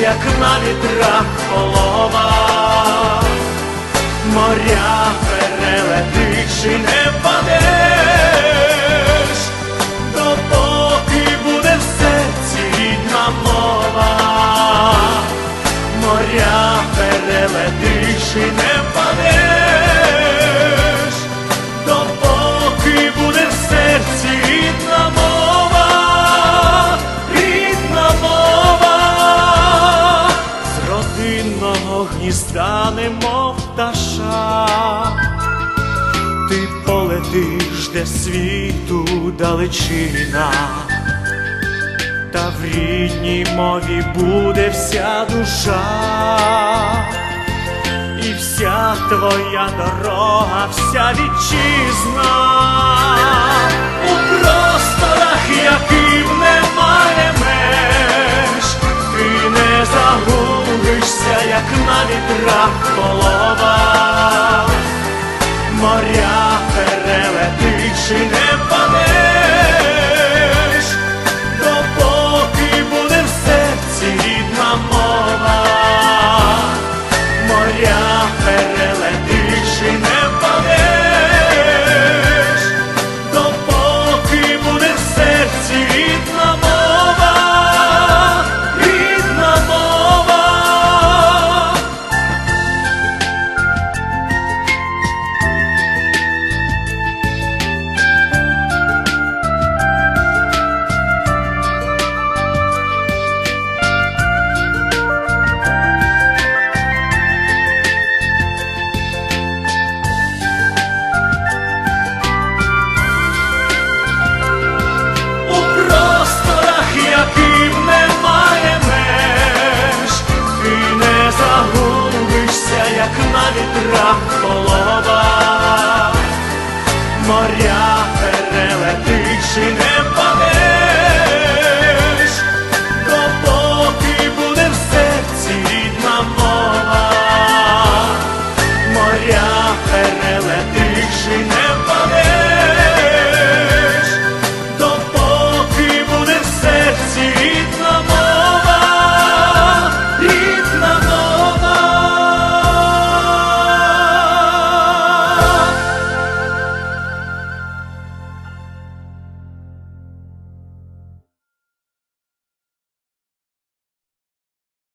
як на вітрах полова, моря перелетить чи не гнізда, немов пташа, ти полетиш, де світу далечина, та в рідній мові буде вся душа. І вся твоя дорога, вся вітчизна як на вітрах полова, моря перелетить чи не паде. як на вітрах полова, моря перелетиш і не впадеш, допоки буде в серці рідна мова, моря перелетиш.